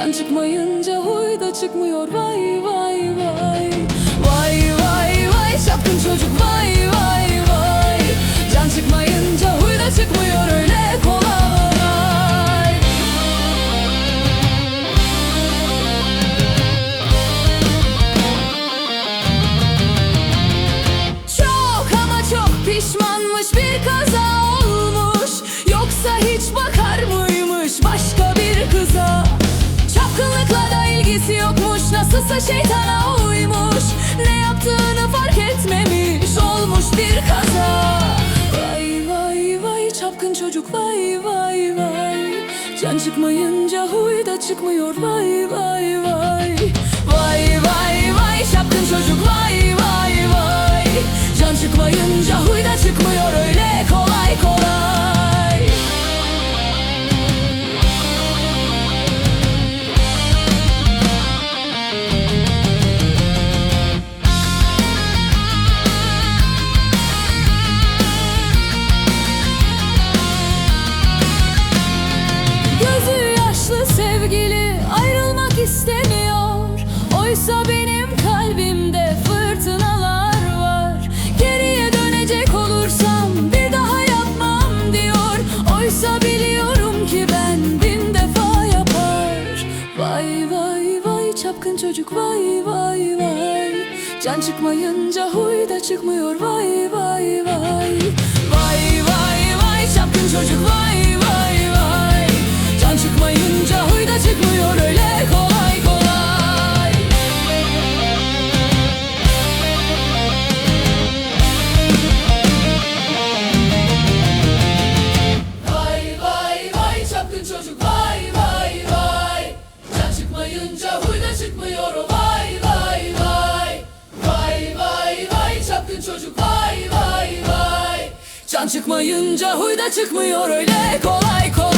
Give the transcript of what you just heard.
Can çıkmayınca huy da çıkmıyor. Vay vay vay. Vay vay vay. Çapkın çocuk vay vay Nasılsa şeytana uymuş. Ne yaptığını fark etmemiş. Olmuş bir kaza. Vay vay vay çapkın çocuk. Vay vay vay. Can çıkmayınca huy da çıkmıyor. Vay vay vay. Vay vay vay Oysa biliyorum ki ben bin defa yapar. Vay vay vay çapkın çocuk vay vay vay. Can çıkmayınca huy da çıkmıyor vay vay vay. Vay vay vay çapkın çocuk vay çıkmayınca huy da çıkmıyor vay vay vay. Vay vay vay. Çapkın çocuk. Vay vay vay. Can çıkmayınca huy da çıkmıyor. Öyle kolay kolay